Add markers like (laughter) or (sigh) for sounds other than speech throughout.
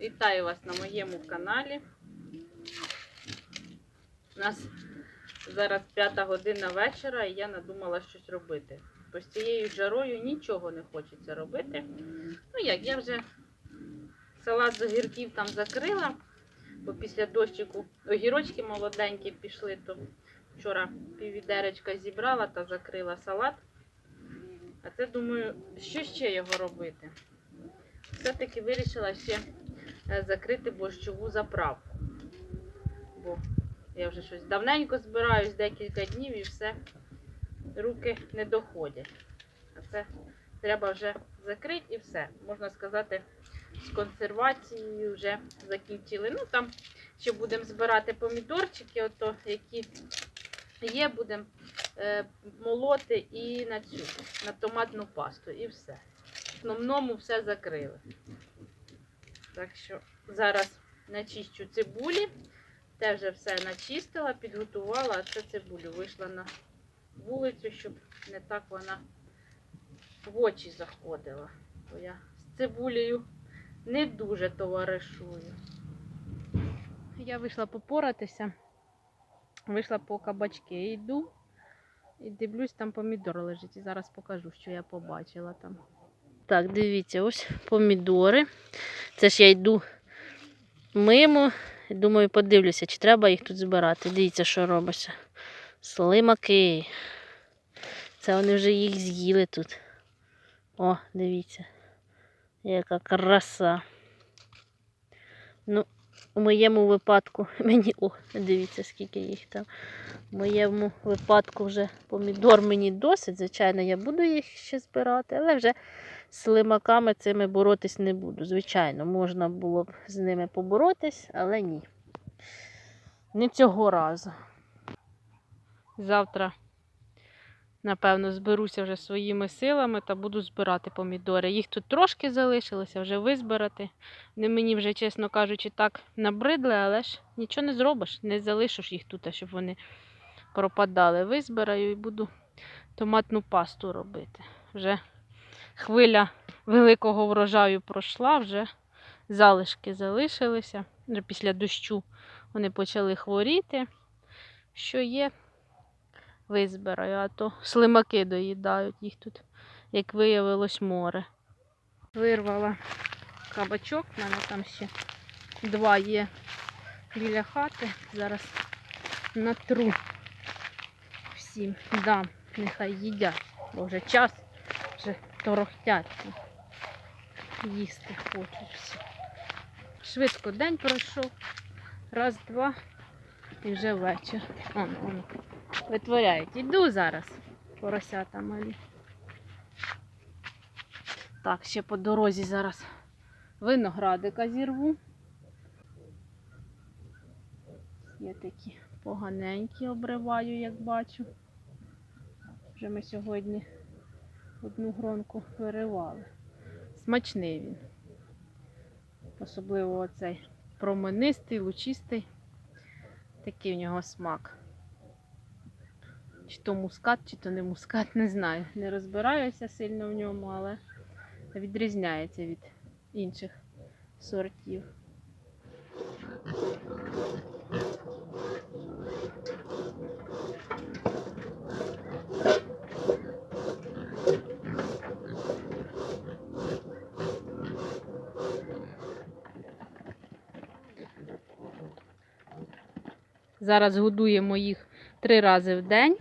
Вітаю вас на моєму каналі. У нас зараз п'ята година вечора і я надумала щось робити. Бо з цією жарою нічого не хочеться робити. Ну як, я вже салат з огірків там закрила, бо після дощику огірочки молоденькі пішли, то вчора піввідеречка зібрала та закрила салат. А це думаю, що ще його робити? Все-таки вирішила ще закрити борщову заправку. Бо я вже щось давненько збираюсь, декілька днів і все, руки не доходять. А це треба вже закрити і все. Можна сказати, з консервацією вже закінчили. Ну там ще будемо збирати помідорчики, ото які є, будемо е, молоти і на цю, на томатну пасту, і все. В основному все закрили. Так що зараз начищу цибулі. Те вже все начистила, підготувала, а це цибулю вийшла на вулицю, щоб не так вона в очі заходила. Бо я з цибулею не дуже товаришую. Я вийшла попоратися, вийшла по кабачки, йду і дивлюсь, там помідор лежить. І зараз покажу, що я побачила там. Так, дивіться, ось помідори. Це ж я йду мимо. Думаю, подивлюся, чи треба їх тут збирати. Дивіться, що робиться. Слимаки. Це вони вже їх з'їли тут. О, дивіться. Яка краса. Ну, у моєму випадку, (laughs) мені, о, дивіться, скільки їх там. В моєму випадку вже помідор мені досить. Звичайно, я буду їх ще збирати, але вже з слимаками цими боротись не буду. Звичайно, можна було б з ними поборотись, але ні. Не цього разу. Завтра, напевно, зберуся вже своїми силами та буду збирати помідори. Їх тут трошки залишилося вже визбирати. Вони мені вже, чесно кажучи, так набридли, але ж нічого не зробиш, не залишиш їх тут, щоб вони пропадали. Визбираю і буду томатну пасту робити. Вже хвиля великого врожаю пройшла, вже залишки залишилися. Вже після дощу вони почали хворіти. Що є, визбираю, а то слимаки доїдають їх тут, як виявилось, море. Вирвала кабачок, в мене там ще два є біля хати. Зараз натру всім дам, нехай їдять, бо вже час, вже торохтять. Їсти хочуть всі. Швидко день пройшов. Раз, два і вже вечір. Он, он, витворяють. Іду зараз, поросята малі. Так, ще по дорозі зараз виноградика зірву. Є такі поганенькі обриваю, як бачу. Вже ми сьогодні одну гронку виривали. Смачний він. Особливо оцей променистий, лучистий. Такий в нього смак. Чи то мускат, чи то не мускат, не знаю. Не розбираюся сильно в ньому, але відрізняється від інших сортів. Зараз годуємо їх три рази в день.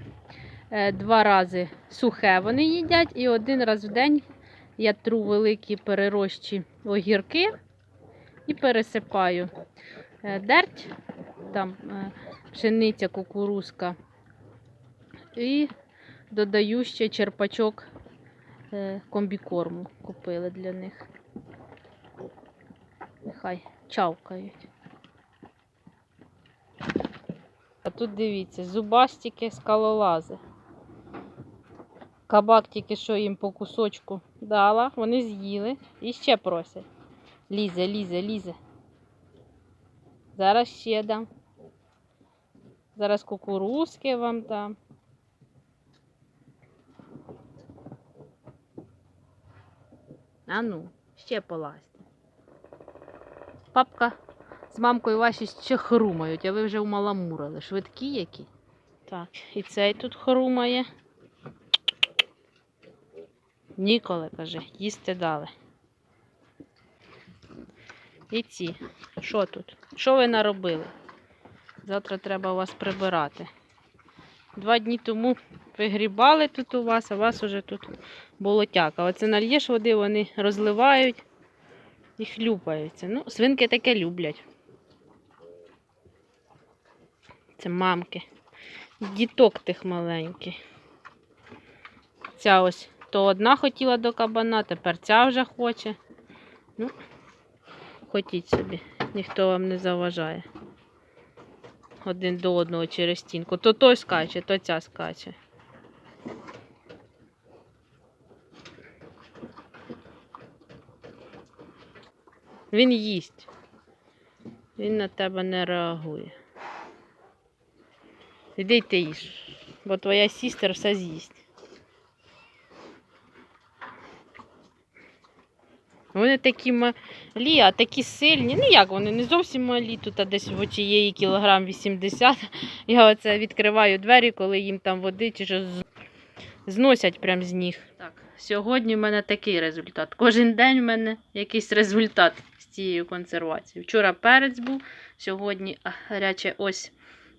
Е, Два рази сухе вони їдять, і один раз в день я тру великі перерощі огірки і пересипаю е, дерть, там е, пшениця, кукурузка. І додаю ще черпачок комбікорму купили для них. Нехай чавкають. А тут дивіться, зубастики скалолази. Кабак тільки що їм по кусочку дала, вони з'їли і ще просять. Лізе, лізе, лізе. Зараз ще дам. Зараз кукурузки вам дам. А ну, ще полазьте. папка з мамкою ваші ще хрумають, а ви вже умаламурили. Швидкі які. Так, і цей тут хрумає. Ніколи, каже, їсти дали. І ці. Що тут? Що ви наробили? Завтра треба вас прибирати. Два дні тому вигрібали тут у вас, а у вас уже тут болотяка. Оце нальєш води, вони розливають і хлюпаються. Ну, свинки таке люблять. Це мамки. Діток тих маленьких. Ця ось то одна хотіла до кабана, тепер ця вже хоче. Ну, хотіть собі, ніхто вам не заважає. Один до одного через стінку. То той скаче, то ця скаче. Він їсть. Він на тебе не реагує. Іди ти їж, бо твоя сістер все з'їсть. Вони такі малі, а такі сильні. Ну як вони, не зовсім малі, тут а десь в оцієї кілограм 80. (laughs) Я оце відкриваю двері, коли їм там води чи що зносять прям з ніг. Так, сьогодні в мене такий результат. Кожен день в мене якийсь результат з цією консервацією. Вчора перець був, сьогодні гаряче ось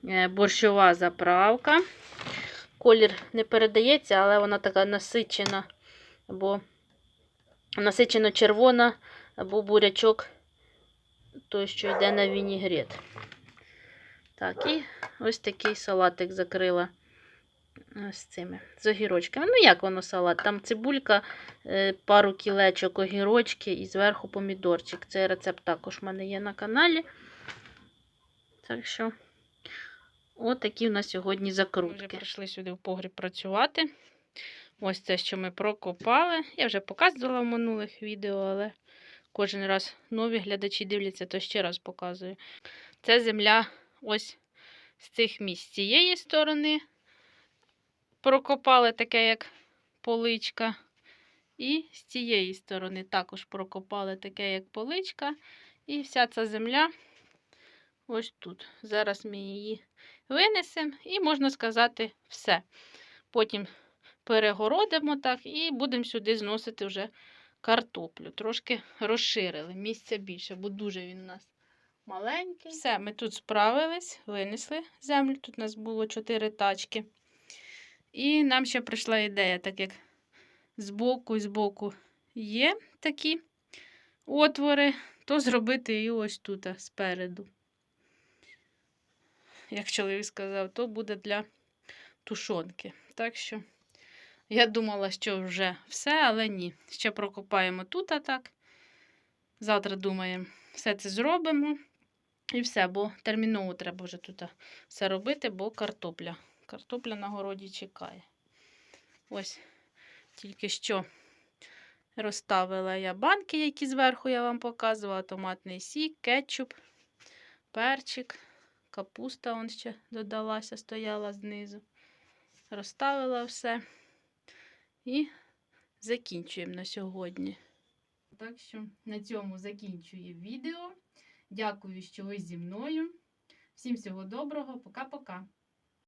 е, борщова заправка. Колір не передається, але вона така насичена, бо насичено червона або бурячок, той, що йде на вінігрет. Так, і ось такий салатик закрила з цими з огірочками. Ну, як воно салат? Там цибулька, е, пару кілечок огірочки і зверху помідорчик. Цей рецепт також в мене є на каналі. Так що, отакі в нас сьогодні закрутки. Ми вже прийшли сюди в погріб працювати. Ось це, що ми прокопали. Я вже показувала в минулих відео, але кожен раз нові глядачі дивляться, то ще раз показую. Це земля ось з цих місць. З цієї сторони прокопали таке, як поличка. І з цієї сторони також прокопали таке, як поличка. І вся ця земля ось тут. Зараз ми її винесемо і, можна сказати, все. Потім перегородимо так і будемо сюди зносити вже картоплю. Трошки розширили, місця більше, бо дуже він у нас маленький. Все, ми тут справились, винесли землю. Тут у нас було 4 тачки. І нам ще прийшла ідея, так як збоку і збоку є такі отвори, то зробити і ось тут, спереду. Як чоловік сказав, то буде для тушонки. Так що. Я думала, що вже все, але ні. Ще прокопаємо тут, а так. Завтра думаємо, все це зробимо. І все, бо терміново треба вже тут все робити, бо картопля. Картопля на городі чекає. Ось тільки що розставила я банки, які зверху я вам показувала. Томатний сік, кетчуп, перчик, капуста он ще додалася, стояла знизу. Розставила все. І закінчуємо на сьогодні. Так що на цьому закінчую відео. Дякую, що ви зі мною. Всім всього доброго, пока-пока.